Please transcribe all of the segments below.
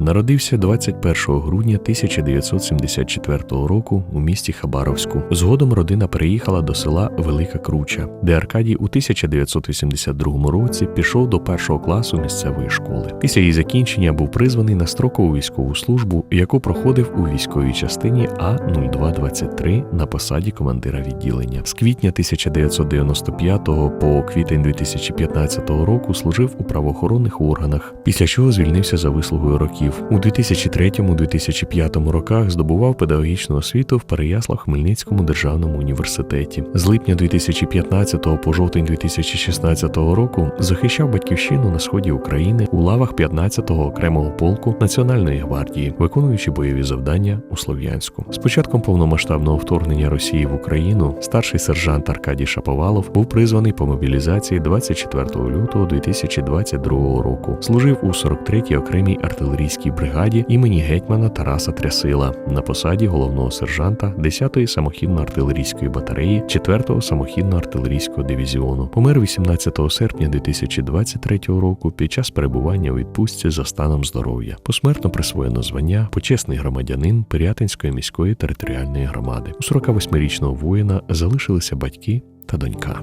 народився 21 грудня 1974 року у місті Хабаровську. Згодом родина переїхала до села Велика Круча, де Аркадій у 1982 році пішов до першого класу місцевої школи. Після її закінчення був призваний на строкову військову службу, яку проходив у військовій частині А 0223 на посаді командира відділення. З квітня 1995 по квітень 2015 року служив у правоохоронних органах, після чого звільнився за вислугою років. У 2003-2005 роках здобував педагогічну освіту в Переяслав-Хмельницькому державному університеті. З липня 2015 по жовтень 2016 року захищав батьківщину на сході України у лавах 15-го окремого полку Національної гвардії, виконуючи бойові завдання у Слов'янську. З початком повномасштабного вторгнення Росії в Україну старший сержант Аркадій Шаповалов був призваний по мобілізації 24 лютого 2022 року. Служив у 43-й окремій артилерійській бригаді імені гетьмана Тараса Трясила на посаді головного сержанта 10-ї самохідно-артилерійської батареї 4-го самохідно-артилерійського дивізіону. Помер 18 серпня 2023 року під час перебування у відпустці за станом здоров'я. Посмертно присвоєно звання почесний громадянин Пирятинської міської територіальної громади. У 48-річного воїна залишилися батьки та донька.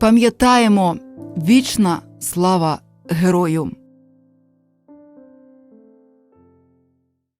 Пам'ятаємо вічна слава герою!